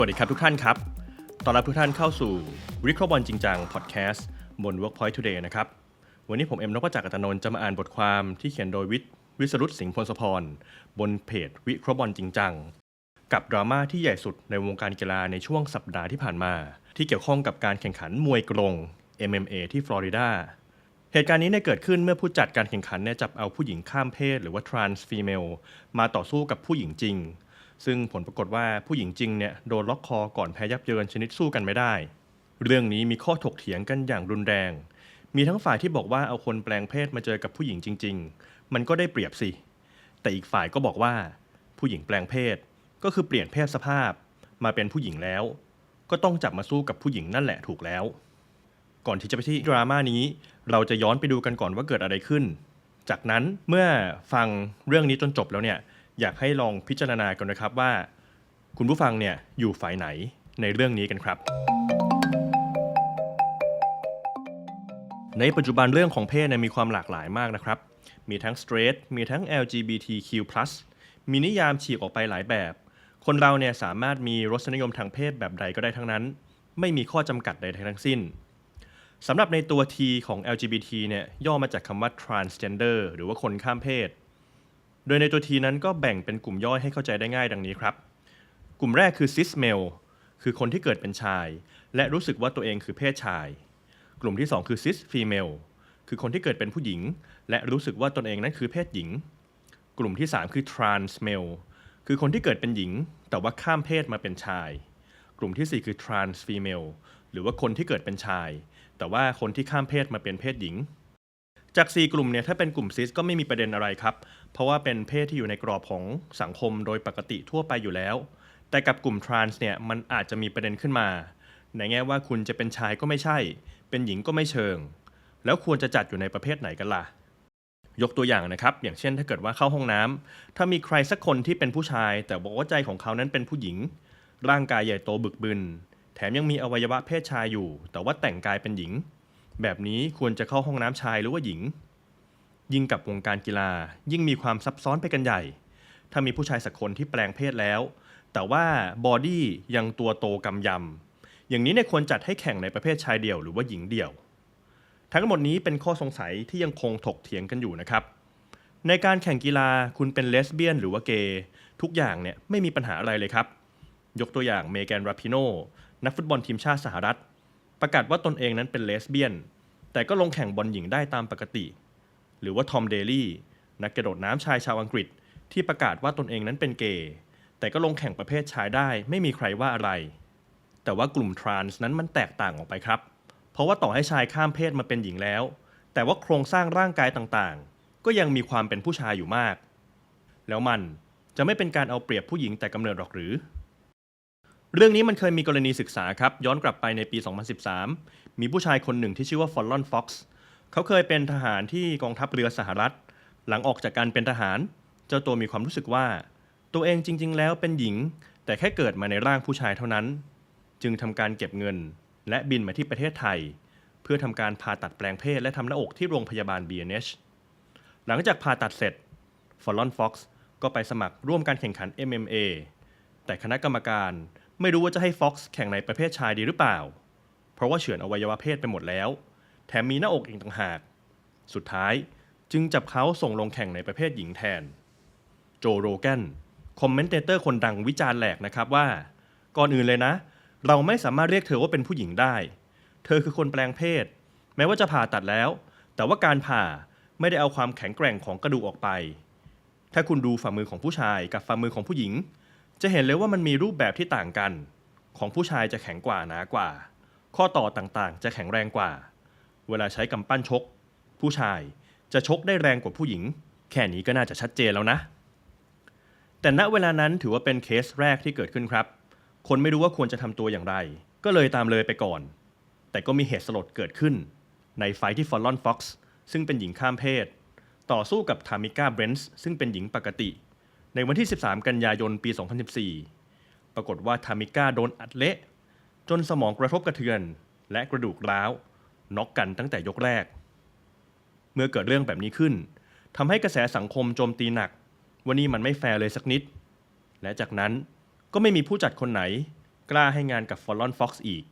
สวัสดีครับทุกท่านครับ ต้อนรับทุกท่านเข้าสู่วิเคราะห์บอลจริงจังพอดแคสต์บน Workpoint Today นะครับ วันนี้ผมเอ็มนพจักรอัตนนท์จะมาอ่านบทความที่เขียนโดยวิทย์วิสรุตสิงห์พลสพร บนเพจวิเคราะห์บอลจริงจัง กับดราม่าที่ใหญ่สุดในวงการกีฬาในช่วงสัปดาห์ที่ผ่านมา ที่เกี่ยวข้องกับการแข่งขันมวยกรง MMA ที่ฟลอริดา เหตุการณ์นี้เนี่ยเกิดขึ้นเมื่อผู้จัดการแข่งขันเนี่ยจับเอาผู้หญิงข้ามเพศ หรือว่า trans female มาต่อสู้กับผู้หญิงจริง ซึ่งผลปรากฏว่าผู้หญิงจริงเนี่ยโดนล็อกคอก่อนแพ้ยับเยินชนิดสู้กันไม่ได้ เรื่องนี้มีข้อถกเถียงกันอย่างรุนแรง มีทั้งฝ่ายที่บอกว่าเอาคนแปลงเพศมาเจอกับผู้หญิงจริง ๆ มันก็ได้เปรียบสิ แต่อีกฝ่ายก็บอกว่า ผู้หญิงแปลงเพศก็คือเปลี่ยนเพศสภาพมาเป็นผู้หญิงแล้ว ก็ต้องจับมาสู้กับผู้หญิงนั่นแหละถูกแล้ว ก่อนที่จะไปที่ดราม่านี้ เราจะย้อนไปดูกันก่อนว่าเกิดอะไรขึ้น จากนั้นเมื่อฟังเรื่องนี้จนจบแล้วเนี่ย อยากให้ลองพิจารณากันนะครับว่า คุณผู้ฟังเนี่ยอยู่ฝ่ายไหนในเรื่องนี้กันครับ ในปัจจุบันเรื่องของเพศเนี่ยมีความหลากหลายมากนะครับ มีทั้ง straight มีทั้ง LGBTQ+ มีนิยามฉีกออกไปหลายแบบ คนเราเนี่ยสามารถมีรสนิยมทางเพศแบบใดก็ได้ทั้งนั้น ไม่มีข้อจำกัดใดทั้งสิ้นสำหรับในตัว T ของ LGBT เนี่ยย่อมาจากคำว่า transgender หรือว่าคนข้ามเพศ โดยในตัว T นั้นก็แบ่งเป็นกลุ่มย่อยให้เข้าใจได้ง่ายดังนี้ครับ กลุ่มแรกคือ cis male คือคนที่เกิดเป็นชาย และรู้สึกว่าตัวเองคือเพศชาย กลุ่มที่ 2 คือ cis female คือคนที่เกิดเป็นผู้หญิง และรู้สึกว่าตนเองนั้นคือเพศหญิง กลุ่มที่ 3 คือ trans male คือคนที่เกิดเป็นหญิง แต่ว่าข้ามเพศมาเป็นชาย กลุ่มทีสี่4 คือ trans female หรือว่าคนที่เกิดเป็นชาย แต่ว่าคนที่ข้ามเพศมาเป็นเพศหญิง จาก 4 กลุ่มเนี่ยถ้าเป็นกลุ่มซิสก็ไม่มีประเด็นอะไรครับ เพราะว่าเป็นเพศที่อยู่ในกรอบของสังคมโดยปกติทั่วไปอยู่แล้ว แต่กับกลุ่มทรานส์เนี่ยมันอาจจะมีประเด็นขึ้นมา ในแง่ว่าคุณจะเป็นชายก็ไม่ใช่ เป็นหญิงก็ไม่เชิง แล้วควรจะจัดอยู่ในประเภทไหนกันล่ะ ยกตัวอย่างนะครับ อย่างเช่นถ้าเกิดว่าเข้าห้องน้ำถ้ามีใครสักคนที่เป็นผู้ชาย แต่บอกว่าใจของเขานั้นเป็นผู้หญิง ร่างกายใหญ่โตบึกบึน แถมยังมีอวัยวะเพศชายอยู่ แต่ว่าแต่งกายเป็นหญิง แบบนี้ควรจะเข้าห้องน้ำชายหรือว่าหญิง ยิ่งกับวงการกีฬา ยิ่งมีความซับซ้อนไปกันใหญ่ ถ้ามีผู้ชายสักคนที่แปลงเพศแล้ว แต่ว่าบอดี้ยังตัวโตกำยำ อย่างนี้เนี่ยควรจัดให้แข่งในประเภทชายเดี่ยวหรือว่าหญิงเดี่ยว ทั้งหมดนี้เป็นข้อสงสัยที่ยังคงถกเถียงกันอยู่นะครับ ในการแข่งกีฬาคุณเป็นเลสเบี้ยนหรือว่าเกย์ทุกอย่างเนี่ยไม่มีปัญหาอะไรเลยครับ ยกตัวอย่างเมแกนราพิโนนักฟุตบอลทีมชาติสหรัฐ ประกาศว่าตนเองนั้นเป็นเลสเบี้ยน แต่ก็ลงแข่งบอลหญิงได้ตามปกติ หรือว่าทอมเดลี่นักกระโดดน้ำชายชาวอังกฤษ ที่ประกาศว่าตนเองนั้นเป็นเกย์แต่ก็ลงแข่งประเภทชายได้ไม่มีใครว่าอะไร แต่ว่ากลุ่มทรานส์นั้นมันแตกต่างออกไปครับ เพราะว่าต่อให้ชายข้ามเพศมาเป็นหญิงแล้ว แต่ว่าโครงสร้างร่างกายต่างๆ ก็ยังมีความเป็นผู้ชายอยู่มาก แล้วมันจะไม่เป็นการเอาเปรียบผู้หญิงแต่กำเนิดหรอกหรือ เรื่องนี้มันเคยมีกรณีศึกษาครับ ย้อนกลับไปในปี 2013 มีผู้ชายคนหนึ่งที่ชื่อว่าฟอลลอนฟ็อกซ์เขาเคยเป็นทหารที่กองทัพเรือสหรัฐ หลังออกจากการเป็นทหาร เจ้าตัวมีความรู้สึกว่า ตัวเองจริง ๆ แล้วเป็นหญิง แต่แค่เกิดมาในร่างผู้ชายเท่านั้น จึงทำการเก็บเงิน และบินมาที่ประเทศไทย เพื่อทำการผ่าตัดแปลงเพศและทำหน้าอกที่โรงพยาบาล B&H หลังจากผ่าตัดเสร็จฟอลลอนฟ็อกซ์ก็ไปสมัครร่วมการแข่งขัน MMA แต่คณะกรรมการ ไม่รู้ว่าจะให้ฟ็อกซ์แข่งในประเภทชายดีหรือเปล่า เพราะว่าเฉือนอวัยวะเพศไปหมดแล้ว แถมมีหน้าอกอีกต่างหาก สุดท้ายจึงจับเขาส่งลงแข่งในประเภทหญิงแทน โจโรแกนคอมเมนเตเตอร์คนดังวิจารณ์แหลกนะครับว่า ก่อนอื่นเลยนะ เราไม่สามารถเรียกเธอว่าเป็นผู้หญิงได้ เธอคือคนแปลงเพศ แม้ว่าจะผ่าตัดแล้ว แต่ว่าการผ่าไม่ได้เอาความแข็งแกร่งของกระดูกออกไป ถ้าคุณดูฝ่ามือของผู้ชายกับฝ่ามือของผู้หญิง จะเห็นเลยว่ามันมีรูปแบบที่ต่างกัน ของผู้ชายจะแข็งกว่าหนากว่า ข้อต่อต่างๆ จะแข็งแรงกว่า เวลาใช้กำปั้นชก ผู้ชายจะชกได้แรงกว่าผู้หญิง แค่นี้ก็น่าจะชัดเจนแล้วนะ แต่ณเวลานั้นถือว่าเป็นเคสแรกที่เกิดขึ้นครับ คนไม่รู้ว่าควรจะทำตัวอย่างไร ก็เลยตามเลยไปก่อน แต่ก็มีเหตุสลดเกิดขึ้น ในไฟท์ที่ฟอลลอนฟ็อกซ์ซึ่งเป็นหญิงข้ามเพศ ต่อสู้กับทามิก้าเบรนส์ซึ่งเป็นหญิงปกติ ในวันที่ 13 กันยายนปี 2014 ปรากฏว่าทามิก้าโดนอัดเละ จนสมองกระทบกระเทือน และกระดูกร้าวน็อกกันตั้งแต่ยกแรก เมื่อเกิดเรื่องแบบนี้ขึ้นทำให้กระแสสังคมโจมตีหนัก ว่านี่มันไม่แฟร์เลยสักนิด และจากนั้นก็ไม่มีผู้จัดคนไหน กล้าให้งานกับฟอลลอนฟ็อกซ์อีก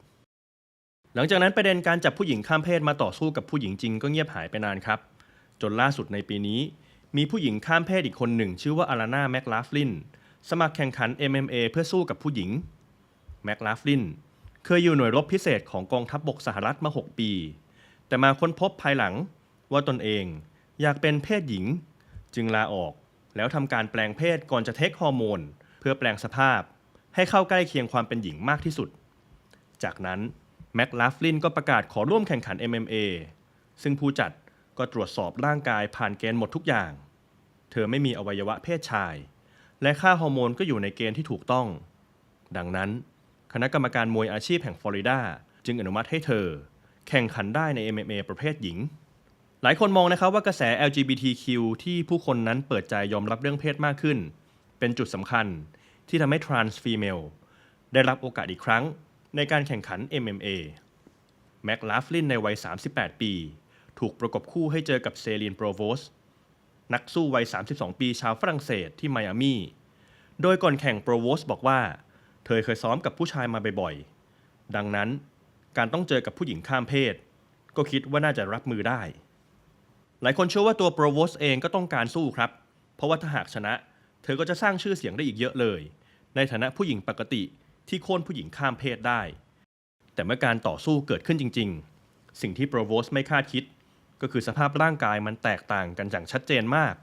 หลังจากนั้นประเด็นการจับผู้หญิงข้ามเพศมาต่อสู้กับผู้หญิงจริงก็เงียบหายไปนานครับ จนล่าสุดในปีนี้ มีผู้หญิงข้ามเพศอีกคนหนึ่ง ชื่อว่าอารานาแมคลาฟลินสมัครแข่งขัน MMA เพื่อสู้กับผู้หญิงแมคลาฟลินเคยอยู่หน่วยรบพิเศษของกองทัพบบกสหรัฐมา 6 ปี แต่มาค้นพบภายหลังว่าตนเองอยากเป็นเพศหญิง จึงลาออกแล้วทำการแปลงเพศก่อนจะเทคฮอร์โมน เพื่อแปลงสภาพ ให้เข้าใกล้เคียงความเป็นหญิงมากที่สุด จากนั้นแม็กลาฟลินก็ประกาศขอร่วมแข่งขัน MMA ซึ่งผู้จัด ก็ตรวจสอบร่างกายผ่านเกณฑ์หมดทุกอย่าง เธอไม่มีอวัยวะเพศชาย และค่าฮอร์โมนก็อยู่ในเกณฑ์ที่ถูกต้อง ดังนั้น คณะกรรมการมวยอาชีพแห่งฟลอริดาจึงอนุมัติให้เธอ แข่งขันได้ใน MMA ประเภทหญิง หลายคนมองนะครับว่ากระแส LGBTQ ที่ผู้คนนั้นเปิดใจยอมรับเรื่องเพศมากขึ้น เป็นจุดสำคัญที่ทำให้ trans female ได้รับโอกาสอีกครั้งในการแข่งขัน MMA แม็กลาฟลินในวัย 38 ปี ถูกประกบคู่ให้เจอกับเซลีนโปรโวสนักสู้วัย 32 ปีชาวฝรั่งเศสที่ไมอามีโดยก่อนแข่งโปรโวสบอกว่า เธอเคยซ้อมกับผู้ชายมาบ่อยๆ ดังนั้นการต้องเจอกับผู้หญิงข้ามเพศ ก็คิดว่าน่าจะรับมือได้ หลายคนเชื่อว่าตัวโปรโวสเองก็ต้องการสู้ครับ เพราะว่าถ้าหากชนะ เธอก็จะสร้างชื่อเสียงได้อีกเยอะเลย ในฐานะผู้หญิงปกติที่โค่นผู้หญิงข้ามเพศได้ แต่เมื่อการต่อสู้เกิดขึ้นจริง ๆ สิ่งที่โปรโวสไม่คาดคิด ก็คือสภาพร่างกายมันแตกต่างกันอย่างชัดเจนมาก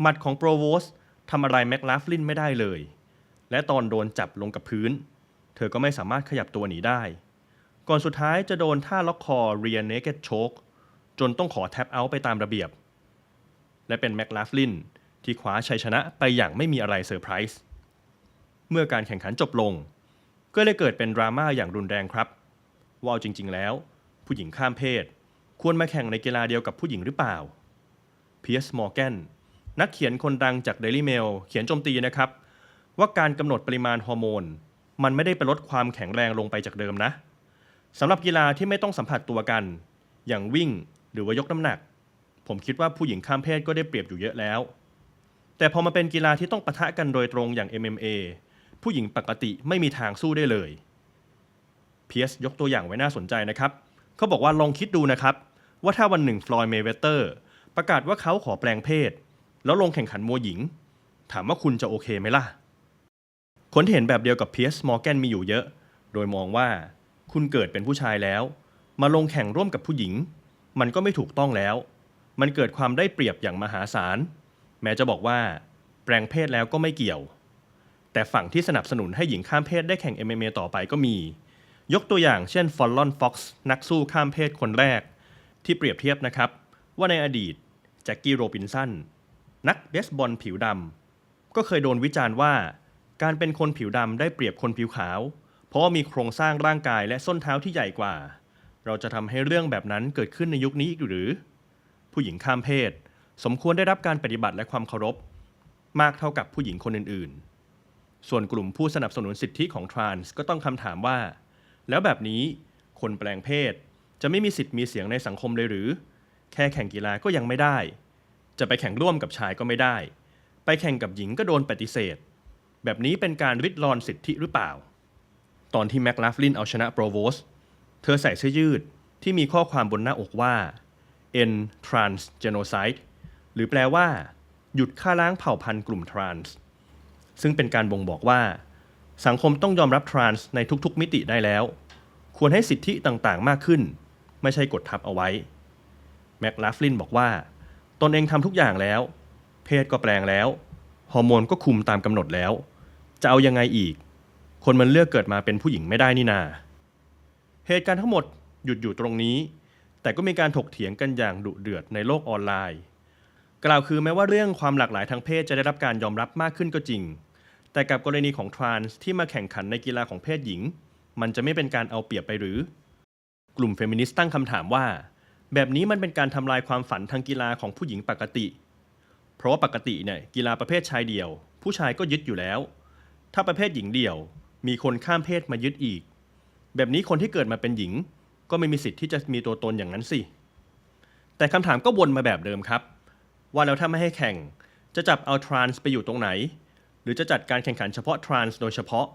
หมัดของโปรโวสทำอะไรแม็กลาฟลินไม่ได้เลย และตอนโดนจับลงกับพื้น เธอก็ไม่สามารถขยับตัวหนีได้ ก่อนสุดท้ายจะโดนท่าล็อกคอ rear naked choke จนต้องขอแท็บเอาท์ไปตามระเบียบ และเป็นแม็กลาฟลินที่คว้าชัยชนะไปอย่างไม่มีอะไรเซอร์ไพรส์เมื่อการแข่งขันจบลง ก็เลยเกิดเป็นดราม่าอย่างรุนแรงครับว่าเอาจริง ๆ แล้ว ผู้หญิงข้ามเพศ ควรมาแข่งในกีฬาเดียวกับผู้หญิงหรือเปล่าเพียสมอร์แกนนักเขียนคนดังจาก Daily Mail เขียนโจมตีนะครับ ว่าการกำหนดปริมาณฮอร์โมน มันไม่ได้ไปลดความแข็งแรงลงไปจากเดิมนะสำหรับกีฬาที่ไม่ต้องสัมผัสตัวกัน อย่างวิ่งหรือว่ายกน้ำหนัก ผมคิดว่าผู้หญิงข้ามเพศก็ได้เปรียบอยู่เยอะแล้ว แต่พอมาเป็นกีฬาที่ต้องปะทะกันโดยตรงอย่าง MMA ผู้หญิงปกติไม่มีทางสู้ได้เลยเพียสยกตัวอย่างไว้น่าสนใจนะครับ เขาบอกว่าลองคิดดูนะครับ ว่าถ้าวันหนึ่งฟลอยด์เมเวเตอร์ ประกาศว่าเขาขอแปลงเพศ แล้วลงแข่งขันมวยหญิง ถามว่าคุณจะโอเคไหมล่ะ คนเห็นแบบเดียวกับเพียสมอร์แกนมีอยู่เยอะ โดยมองว่าคุณเกิดเป็นผู้ชายแล้ว มาลงแข่งร่วมกับผู้หญิง มันก็ไม่ถูกต้องแล้ว มันเกิดความได้เปรียบอย่างมหาศาล แม้จะบอกว่า แปลงเพศแล้วก็ไม่เกี่ยว แต่ฝั่งที่สนับสนุนให้หญิงข้ามเพศได้แข่ง MMA ต่อไปก็มี ยกตัวอย่างเช่นฟอลลอนฟ็อกซ์นักสู้ข้ามเพศคนแรก ที่เปรียบเทียบนะครับ ว่าในอดีตแจ็คกี้โรบินสันนักเบสบอลผิวดำก็เคยโดนวิจารณ์ว่า การเป็นคนผิวดำได้เปรียบคนผิวขาว เพราะามีโครงสร้างร่างกายและส้นเท้าที่ใหญ่กว่า เราจะทำให้เรื่องแบบนั้นเกิดขึ้นในยุคนี้อีกหรือ ผู้หญิงข้ามเพศ สมควรได้รับการปฏิบัติและความเคารพ มากเท่ากับผู้หญิงคนอื่นๆ ส่วนกลุ่มผู้สนับสนุนสิทธิของทรานส์ก็ต้องคำถามว่า แล้วแบบนี้คนแปลงเพศจะไม่มีสิทธิ์มีเสียงในสังคมเลยหรือ แค่แข่งกีฬาก็ยังไม่ได้ จะไปแข่งร่วมกับชายก็ไม่ได้ ไปแข่งกับหญิงก็โดนปฏิเสธ แบบนี้เป็นการริดรอนสิทธิหรือเปล่า ตอนที่แม็กลาฟลินเอาชนะโปรโวสเธอใส่เสื้อยืดที่มีข้อความบนหน้าอกว่า end trans genocide หรือแปลว่า หยุดฆ่าล้างเผ่าพันธุ์กลุ่มทรานส์ซึ่งเป็นการบ่งบอกว่า สังคมต้องยอมรับทรานส์ในทุกๆ มิติได้แล้ว ควรให้สิทธิต่างๆ มากขึ้น ไม่ใช่กดทับเอาไว้ แม็กลาฟลินบอกว่า ตนเองทำทุกอย่างแล้ว เพศก็แปลงแล้ว ฮอร์โมนก็คุมตามกำหนดแล้ว จะเอายังไงอีก คนมันเลือกเกิดมาเป็นผู้หญิงไม่ได้นี่นา เหตุการณ์ทั้งหมดหยุดอยู่ตรงนี้ แต่ก็มีการถกเถียงกันอย่างดุเดือดในโลกออนไลน์ กล่าวคือแม้ว่าเรื่องความหลากหลายทางเพศจะได้รับการยอมรับมากขึ้นก็จริง แต่กับกรณีของทรานส์ที่มาแข่งขันในกีฬาของเพศหญิง มันจะไม่เป็นการเอาเปรียบไปหรือ กลุ่มเฟมินิสต์ตั้งคำถามว่า แบบนี้มันเป็นการทำลายความฝันทางกีฬาของผู้หญิงปกติ เพราะว่าปกติเนี่ยกีฬาประเภทชายเดี่ยว ผู้ชายก็ยึดอยู่แล้ว ถ้าประเภทหญิงเดี่ยว มีคนข้ามเพศมายึดอีก แบบนี้คนที่เกิดมาเป็นหญิง ก็ไม่มีสิทธิ์ที่จะมีตัวตนอย่างนั้นสิ แต่คำถามก็วนมาแบบเดิมครับ ว่าแล้วถ้าไม่ให้แข่งจะจับเอาทรานส์ไปอยู่ตรงไหน หรือจะจัดการแข่งขันเฉพาะทรานส์โดยเฉพาะ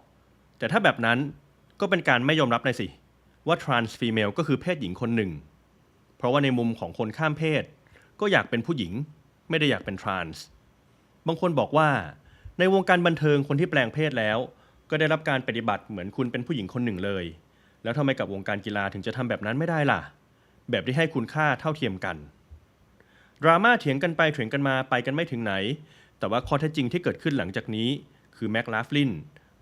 แต่ถ้าแบบนั้นก็เป็นการไม่ยอมรับเลยสิ ว่า trans female ก็คือเพศหญิงคนหนึ่ง เพราะว่าในมุมของคนข้ามเพศ ก็อยากเป็นผู้หญิง ไม่ได้อยากเป็น trans บางคนบอกว่า ในวงการบันเทิงคนที่แปลงเพศแล้ว ก็ได้รับการปฏิบัติเหมือนคุณเป็นผู้หญิงคนหนึ่งเลย แล้วทำไมกับวงการกีฬาถึงจะทำแบบนั้นไม่ได้ล่ะ แบบที่ให้คุณค่าเท่าเทียมกันดราม่าเถียงกันไปเถียงกันมาไปกันไม่ถึงไหน แต่ว่าข้อเท็จจริงที่เกิดขึ้นหลังจากนี้ คือแม็กลาฟลิน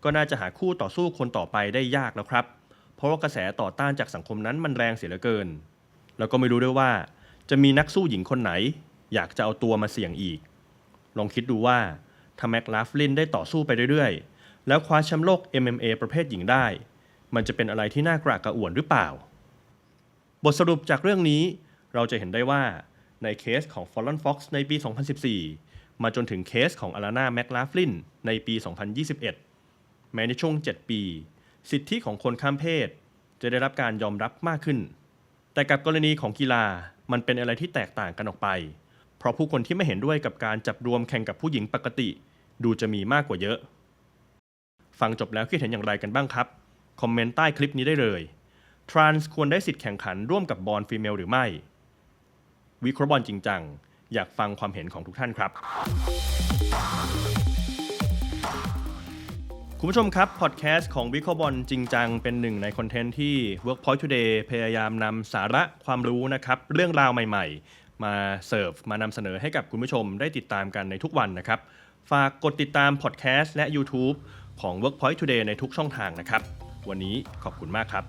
ก็น่าจะหาคู่ต่อสู้คนต่อไปได้ยากแล้วครับ เพราะว่ากระแสต่อต้านจากสังคมนั้นมันแรงเสียเหลือเกิน แล้วก็ไม่รู้ด้วยว่า จะมีนักสู้หญิงคนไหน อยากจะเอาตัวมาเสี่ยงอีก ลองคิดดูว่าถ้าแม็กลาฟลินได้ต่อสู้ไปเรื่อยๆ แล้วคว้าแชมป์โลก MMA ประเภทหญิงได้ มันจะเป็นอะไรที่น่ากระอักกระอ่วนหรือเปล่า บทสรุปจากเรื่องนี้เราจะเห็นได้ว่าในเคสของ Fallon Fox ในปี 2014 มาจนถึงเคสของอลานาแมคลาฟลินในปี 2021 แม้ในช่วง 7 ปี สิทธิของคนข้ามเพศ จะได้รับการยอมรับมากขึ้น แต่กับกรณีของกีฬามันเป็นอะไรที่แตกต่างกันออกไป เพราะผู้คนที่ไม่เห็นด้วยกับการจับรวมแข่งกับผู้หญิงปกติ ดูจะมีมากกว่าเยอะ ฟังจบแล้วคิดเห็นอย่างไรกันบ้างครับ คอมเมนต์ใต้คลิปนี้ได้เลยทรานส์ควรได้สิทธิ์แข่งขันร่วมกับบอลฟีเมลหรือไม่ วิเคราะห์บอลจริงจัง อยากฟังความเห็นของทุกท่านครับ คุณผู้ชมครับ พอดแคสต์ของวิเคราะห์บอลจริงจัง เป็นหนึ่งในคอนเทนต์ที่ Workpoint Today พยายามนำสาระความรู้นะครับ เรื่องราวใหม่ๆ มาเสิร์ฟมานำเสนอให้กับคุณผู้ชมได้ติดตามกันในทุกวันนะครับ ฝากกดติดตามพอดแคสต์และ YouTube ของ Workpoint Today ในทุกช่องทางนะครับ วันนี้ขอบคุณมากครับ